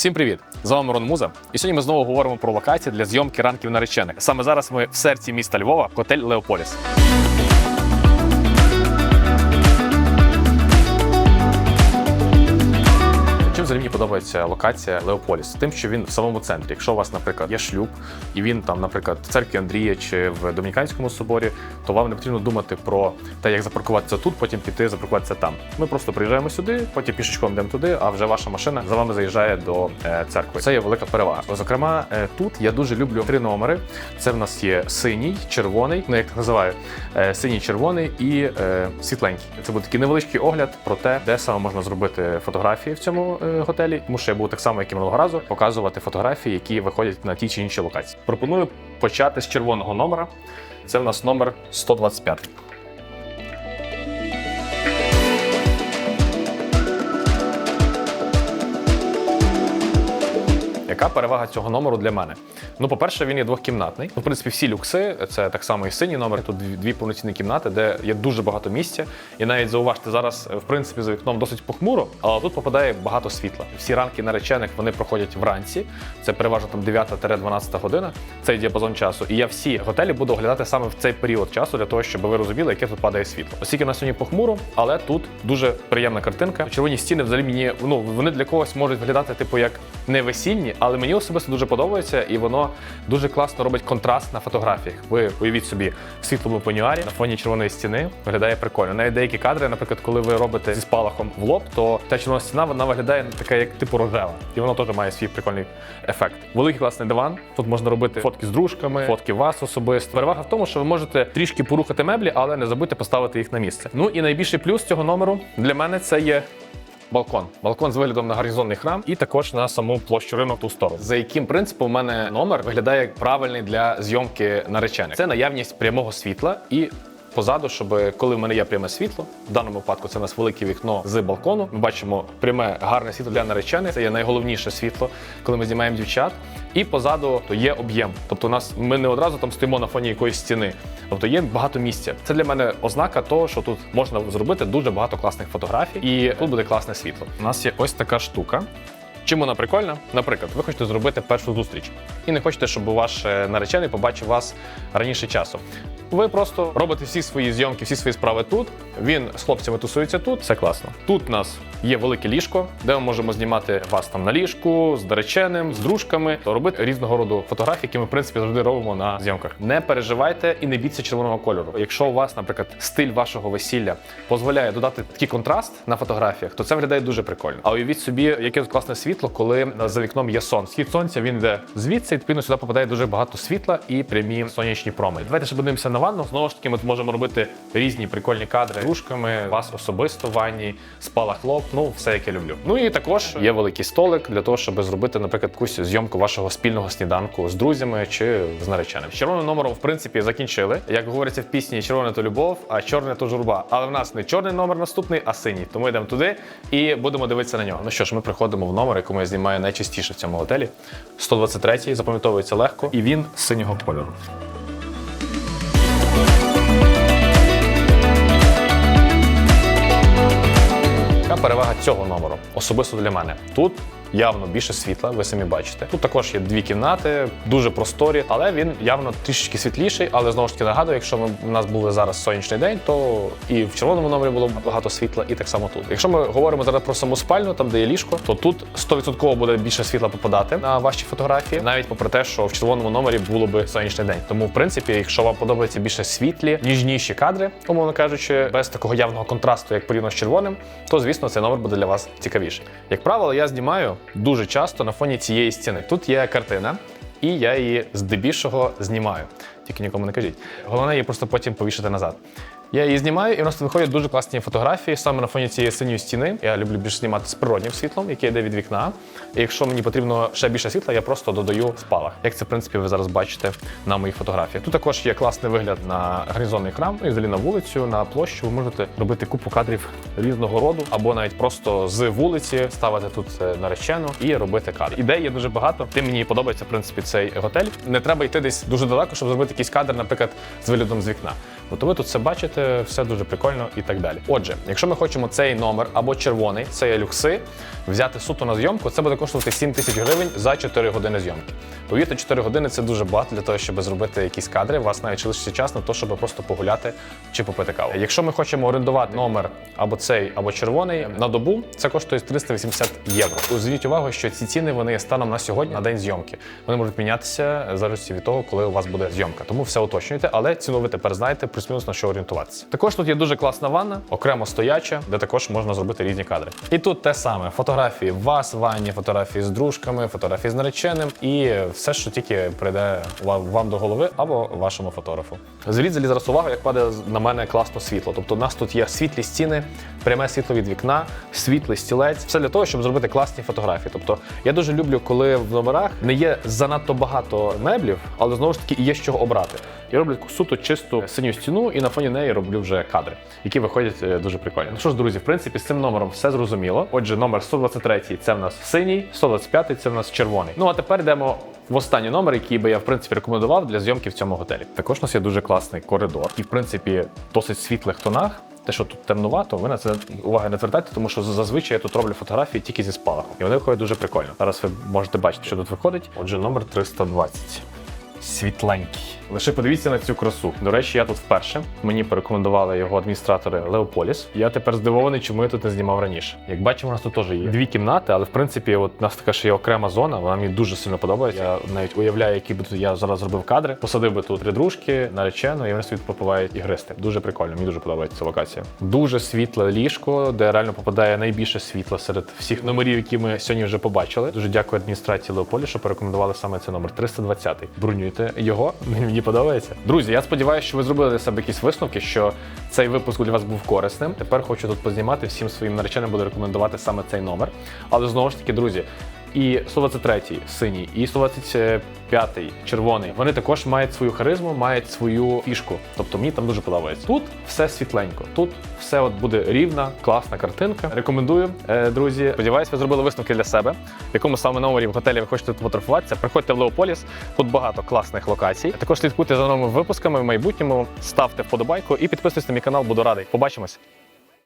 Всім привіт! З вами Рон Муза. І сьогодні ми знову говоримо про локації для зйомки ранків наречених. Саме зараз ми в серці міста Львова, котель Леополіс. Взагалі мені подобається локація Леополіс? Тим, що він в самому центрі. Якщо у вас, наприклад, є шлюб, і він там, наприклад, в церкві Андрія чи в Домініканському соборі, то вам не потрібно думати про те, як запаркуватися тут, потім піти запаркуватися там. Ми просто приїжджаємо сюди, потім пішечком йдемо туди, а вже ваша машина за вами заїжджає до е, церкви. Це є велика перевага. Зокрема, е, тут я дуже люблю три номери. Це в нас є синій, червоний, ну як так називаю, е, синій, червоний і світленький. Це буде такий невеличкий огляд про те, де саме можна зробити фотографії в цьому готелі. Тому що я був так само, як і минулого разу, показувати фотографії, які виходять на ті чи інші локації. Пропоную почати з червоного номера. Це в нас номер 125. Яка перевага цього номеру для мене? Ну, по-перше, він є двохкімнатний. Ну, в принципі, всі люкси, це так само і синій номер. Тут дві, повноцінні кімнати, де є дуже багато місця. І навіть зауважте, зараз, в принципі, за вікном досить похмуро, але тут попадає багато світла. Всі ранки наречених вони проходять вранці. Це переважно там 9-12 година, цей діапазон часу. І я всі готелі буду оглядати саме в цей період часу, для того, щоб ви розуміли, яке тут падає світло. Оскільки на сьогодні похмуро, але тут дуже приємна картинка. Червоні стіни взагалі мені ну вони для когось можуть виглядати типу як не весільні, але мені особисто дуже подобається, і воно дуже класно робить контраст на фотографіях. Ви уявіть собі в світлому пенюарі на фоні червоної стіни виглядає прикольно. Навіть деякі кадри, наприклад, коли ви робите зі спалахом в лоб, то та червона стіна вона виглядає така, як типу рожева, і воно теж має свій прикольний ефект. Великий класний диван. Тут можна робити фотки з дружками, фотки вас особисто. Перевага в тому, що ви можете трішки порухати меблі, але не забудьте поставити їх на місце. Ну і найбільший плюс цього номеру для мене це є балкон. Балкон з виглядом на гарнізонний храм і також на саму площу ринок ту сторону. За яким принципом у мене номер виглядає як правильний для зйомки наречених. Це наявність прямого світла і. Позаду, щоб коли в мене є пряме світло, в даному випадку це у нас велике вікно з балкону. Ми бачимо пряме гарне світло для наречених. Це є найголовніше світло, коли ми знімаємо дівчат. І позаду то є об'єм. Тобто, у нас ми не одразу там стоїмо на фоні якоїсь стіни. Тобто є багато місця. Це для мене ознака того, що тут можна зробити дуже багато класних фотографій, і тут буде класне світло. У нас є ось така штука. Чим вона прикольна? Наприклад, ви хочете зробити першу зустріч і не хочете, щоб ваш е, наречений побачив вас раніше часу. Ви просто робите всі свої зйомки, всі свої справи тут. Він з хлопцями тусується тут. Все класно. Тут у нас є велике ліжко, де ми можемо знімати вас там на ліжку з нареченим, з дружками, то робити різного роду фотографії, які ми в принципі завжди робимо на зйомках. Не переживайте і не бійтеся червоного кольору. Якщо у вас, наприклад, стиль вашого весілля дозволяє додати такий контраст на фотографіях, то це виглядає дуже прикольно. А уявіть собі, яке класне світло, коли за вікном є сон. Схід сонця він йде звідси, і відповідно сюди попадає дуже багато світла і прямі сонячні промені. Давайте ще подивимося на ванну. Знову ж таки, ми можемо робити різні прикольні кадри з дружками, вас особисто в ванні, спалах лоб, ну все як я люблю. Ну і також є великий столик для того, щоб зробити, наприклад, якусь зйомку вашого спільного сніданку з друзями чи з нареченим. З червоним номером, в принципі, закінчили. Як говориться в пісні, червоне то любов, а чорне то журба. Але в нас не чорний номер наступний, а синій. Тому йдемо туди і будемо дивитися на нього. Ну що ж, ми приходимо в номер, якому я знімаю найчастіше в цьому готелі. 123-й, запам'ятовується легко, і він синього кольору. Яка перевага цього номеру? Особисто для мене. Тут явно більше світла, ви самі бачите. Тут також є дві кімнати, дуже просторі, але він явно трішечки світліший. Але знову ж таки нагадую, якщо ми у нас були зараз сонячний день, то і в червоному номері було багато світла, і так само тут. Якщо ми говоримо зараз про саму спальню, там де є ліжко, то тут 100% буде більше світла попадати на ваші фотографії, навіть попри те, що в червоному номері було би сонячний день. Тому, в принципі, якщо вам подобається більше світлі, ніжніші кадри, умовно кажучи, без такого явного контрасту, як порівняно з червоним, то звісно цей номер буде для вас цікавіший. Як правило, я знімаю дуже часто на фоні цієї стіни. Тут є картина, і я її здебільшого знімаю. Тільки нікому не кажіть. Головне її просто потім повішати назад. Я її знімаю, і нас виходять дуже класні фотографії саме на фоні цієї синьої стіни. Я люблю більше знімати з природнім світлом, яке йде від вікна. І якщо мені потрібно ще більше світла, я просто додаю спалах. Як це, в принципі, ви зараз бачите на моїх фотографіях. Тут також є класний вигляд на гарнізонний храм, ну і взагалі на вулицю, на площу. Ви можете робити купу кадрів різного роду, або навіть просто з вулиці ставити тут е, наречену і робити кадр. Ідей є дуже багато. Тим мені подобається в принципі цей готель. Не треба йти десь дуже далеко, щоб зробити якийсь кадр, наприклад, з виглядом з вікна. От ви тут все бачите, все дуже прикольно і так далі. Отже, якщо ми хочемо цей номер або червоний, це є люкси, взяти суто на зйомку, це буде коштувати 7 тисяч гривень за 4 години зйомки. Повірте, 4 години це дуже багато для того, щоб зробити якісь кадри. У вас навіть лише час на те, щоб просто погуляти чи попити каву. Якщо ми хочемо орендувати номер або цей, або червоний на добу, це коштує 380 євро. Зверніть увагу, що ці ціни вони станом на сьогодні на день зйомки. Вони можуть мінятися в залежності від того, коли у вас буде зйомка. Тому все уточнюйте, але ціну ви тепер знаєте плюс-мінус на що орієнтуватися. Також тут є дуже класна ванна, окремо стояча, де також можна зробити різні кадри. І тут те саме: фотографії вас в ванні, фотографії з дружками, фотографії з нареченим і все, що тільки прийде вам до голови або вашому фотографу. Зверніть взагалі зараз увагу, як падає на мене класно світло. Тобто, у нас тут є світлі стіни, пряме світло від вікна, світлий стілець. Все для того, щоб зробити класні фотографії. Тобто, я дуже люблю, коли в номерах не є занадто багато меблів, але знову ж таки є з чого обрати. Я роблю суто чисту синю стіну, і на фоні неї роблю вже кадри, які виходять е, дуже прикольно. Ну що ж, друзі, в принципі, з цим номером все зрозуміло. Отже, номер 123 це в нас синій, 125 це в нас червоний. Ну а тепер йдемо в останній номер, який би я в принципі рекомендував для зйомки в цьому готелі. Також у нас є дуже класний коридор, і в принципі досить світлих тонах. Те, що тут темнувато, ви на це уваги не звертайте, тому що зазвичай я тут роблю фотографії тільки зі спалахом. І вони виходять дуже прикольно. Зараз ви можете бачити, що тут виходить. Отже, номер 320. Світленький. Лише подивіться на цю красу. До речі, я тут вперше. Мені порекомендували його адміністратори Леополіс. Я тепер здивований, чому я тут не знімав раніше. Як бачимо, у нас тут теж є дві кімнати, але в принципі, от у нас така ще є окрема зона. Вона мені дуже сильно подобається. Я навіть уявляю, які би тут я зараз зробив кадри. Посадив би тут три дружки, наречену, і вони собі попивають ігристи. Дуже прикольно. Мені дуже подобається ця локація. Дуже світле ліжко, де реально попадає найбільше світла серед всіх номерів, які ми сьогодні вже побачили. Дуже дякую адміністрації Леополі, що порекомендували саме цей номер 320. Бронюйте його. Мені подобається. Друзі, я сподіваюся, що ви зробили для себе якісь висновки, що цей випуск для вас був корисним. Тепер хочу тут познімати всім своїм нареченим буду рекомендувати саме цей номер. Але знову ж таки, друзі. І 123-й синій, і 125-й червоний. Вони також мають свою харизму, мають свою фішку. Тобто мені там дуже подобається. Тут все світленько, тут все от буде рівна, класна картинка. Рекомендую, е, друзі. Сподіваюсь, ви зробили висновки для себе. В якому саме номері в готелі ви хочете фотографуватися. Приходьте в Леополіс. Тут багато класних локацій. Також слідкуйте за новими випусками в майбутньому. Ставте вподобайку і підписуйтесь на мій канал. Буду радий. Побачимось.